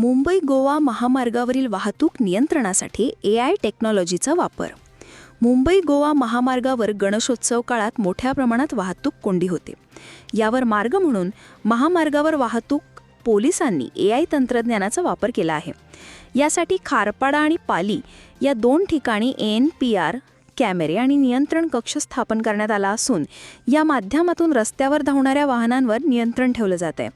मुंबई गोवा महामार्गावरील वाहतूक नियंत्रणासाठी ए आय टेक्नॉलॉजीचा वापर. मुंबई गोवा महामार्गावर गणेशोत्सव काळात मोठ्या प्रमाणात वाहतूक कोंडी होते. यावर मार्ग म्हणून महामार्गावर वाहतूक पोलिसांनी ए आय तंत्रज्ञानाचा वापर केला आहे. यासाठी खारपाडा आणि पाली या दोन ठिकाणी एन पी आर कॅमेरे आणि नियंत्रण कक्ष स्थापन करण्यात आला असून या माध्यमातून रस्त्यावर धावणाऱ्या वाहनांवर नियंत्रण ठेवलं जात आहे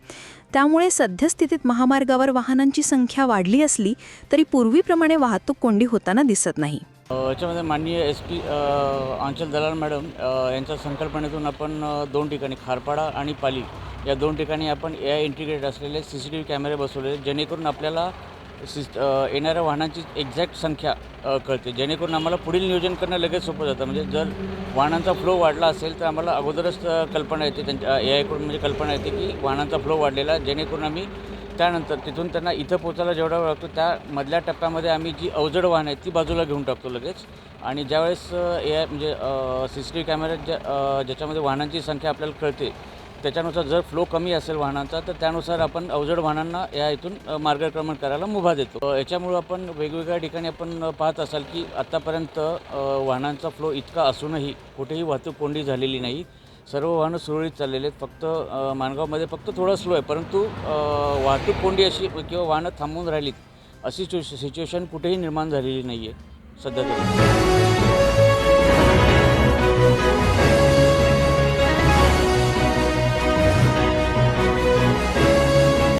त्यामुळे सद्यस्थितीत महामार्गावर वाहनांची संख्या वाढली असली तरी पूर्वीप्रमाणे वाहतूक कोंडी होताना दिसत नाही. याच्यामध्ये माननीय एस पी अंचल दलाल मॅडम यांच्या संकल्पनेतून आपण दोन ठिकाणी खारपाडा आणि पाली या दोन ठिकाणी आपण ए आय इंटिग्रेट असलेले सी सी टी व्ही कॅमेरे बसवले जेणेकरून आपल्याला सिस येणाऱ्या वाहनांची एक्झॅक्ट संख्या कळते. जेणेकरून आम्हाला पुढील नियोजन करणं लगेच सोपं जातं. म्हणजे जर वाहनांचा फ्लो वाढला असेल तर आम्हाला अगोदरच कल्पना येते त्यांच्या ए आयकडून म्हणजे कल्पना येते की वाहनांचा फ्लो वाढलेला जेणेकरून आम्ही त्यानंतर तिथून त्यांना इथं पोचायला जेवढा वेळ लागतो त्या मधल्या टप्प्यामध्ये आम्ही जी अवजड वाहन आहेत ती बाजूला घेऊन टाकतो लगेच. आणि ज्यावेळेस ए आय म्हणजे सी सी टी व्ही कॅमेऱ्यात ज्या ज्याच्यामध्ये वाहनांची संख्या आपल्याला कळते त्याच्यानुसार जर फ्लो कमी असेल वाहनांचा तर त्यानुसार आपण अवजड वाहनांना या इथून मार्गक्रमण करायला मुभा देतो. याच्यामुळे याच्यामुळं आपण वेगवेगळ्या ठिकाणी आपण पाहत असाल की आत्तापर्यंत वाहनांचा फ्लो इतका असूनही कुठेही वाहतूक कोंडी झालेली नाही. सर्व वाहनं सुरळीत चाललेले आहेत. फक्त माणगावमध्ये फक्त थोडं स्लो आहे. परंतु वाहतूक कोंडी अशी किंवा वाहनं थांबून राहिलीत अशी सिच्युएशन कुठेही निर्माण झालेली नाही आहे सध्या तरी.